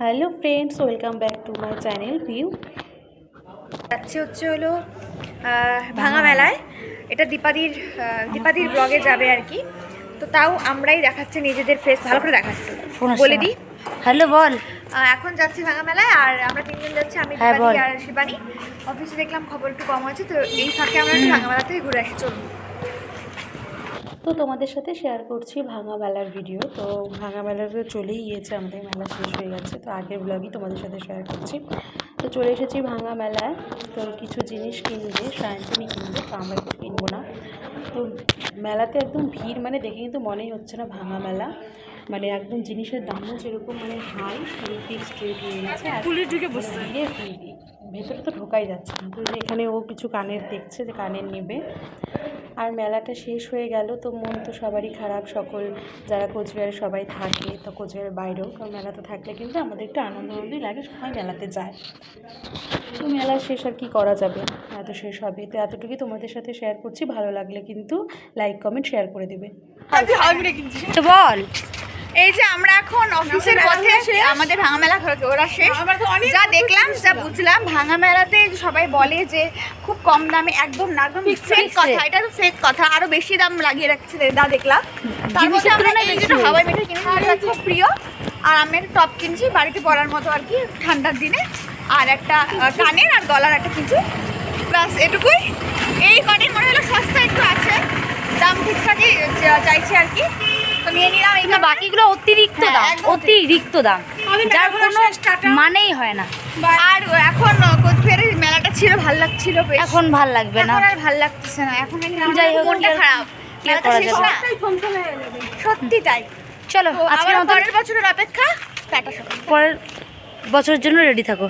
Hello friends welcome back to my channel view. যাচ্ছে হচ্ছে হলো ভাঙা মেলায়। এটা দীপাদির দীপাদির ব্লগে যাবে আর কি। তো তাও আমরাই দেখাচ্ছি নিজেদের ফেস ভালো করে দেখাচ্ছি। বলে দিই। হ্যালো বল। এখন যাচ্ছি ভাঙা মেলায় আর আমরা তিনজন যাচ্ছি আমি হ্যাঁ, দীপাদি আর শিবানী। অফিসে দেখলাম খবর একটু কম আছে তো এই ফাঁকে আমরা একটু ভাঙা মেলা থেকে ঘুরে আসি চলুন। তো তোমাদের সাথে শেয়ার করছি ভাঙা মেলার ভিডিও তো ভাঙা মেলার তো চলেই গিয়েছে আমাদের মেলা শেষ হয়ে গেছে। তো আগের ব্লগই তোমাদের সাথে শেয়ার করছি। তো চলে এসেছি ভাঙা মেলায়। তো কিছু জিনিস কিনবে সায়ন্তনী কিনবে তো আমরা একটু কিনবো না। তো মেলাতে একদম ভিড় মানে দেখে কিন্তু মনেই হচ্ছে না ভাঙা মেলা। মানে একদম জিনিসের দামও যেরকম মানে হাই ফিক্সড রেট হয়ে গেছে। ভেতরে তো ঢোকাই যাচ্ছে না। তো এখানে ও কিছু কানের দেখছে যে কানের নেবে। আর মেলাটা শেষ হয়ে গেল, তো মন তো সবারই খারাপ, সকল যারা কোচবিহারে সবাই থাকে, তো কোচবিহারের বাইরেও কারণ মেলাতে থাকলে কিন্তু আমাদের একটু আনন্দ আনন্দই লাগে, সবাই মেলাতে যায়। তো মেলা শেষ আর কি করা যাবে? এত শেষ হবে, তো এতটুকুই তোমাদের সাথে শেয়ার করছি, ভালো লাগলে কিন্তু লাইক কমেন্ট শেয়ার করে দেবে। বল। এই যে আমরা এখন অফিসের পথে আমাদের ভাঙা মেলা ঘোরা শেষ যা দেখলাম যা বুঝলাম ভাঙা মেলাতে সবাই বলে যে খুব কম দামে একদম না একদম ফেক কথা এটা তো ফেক কথা আরও বেশি দাম লাগিয়ে রাখছে যা দেখলাম। তার মধ্যে আমরা এই দুটো হাওয়াই মিঠাই কিনে খুব প্রিয়। আর আমি একটা টপ কিনছি বাড়িতে পরার মতো আর কি ঠান্ডার দিনে। আর একটা কানের আর গলার একটা কিছু প্লাস এটুকুই। এই কটির মনে হলো সস্তা একটু আছে। দাম ঠিকঠাকই চাইছে আর কি। নিয়ে নিলাম বাকিগুলো অতিরিক্ত হ্যাঁ, দাম অতিরিক্ত দাম। যার কোনো মানেই হয় না। আর এখন কোচবিহারের মেলাটা ছিল ভালো লাগছিল এখন ভালো লাগবে না। আর ভালো লাগতেছে না। এখন যাই হোক, মনটা খারাপ? না সত্যি তাই। চলো আজকের মতো পরের বছরের অপেক্ষা টাটা পরের বছরের জন্য রেডি থাকো।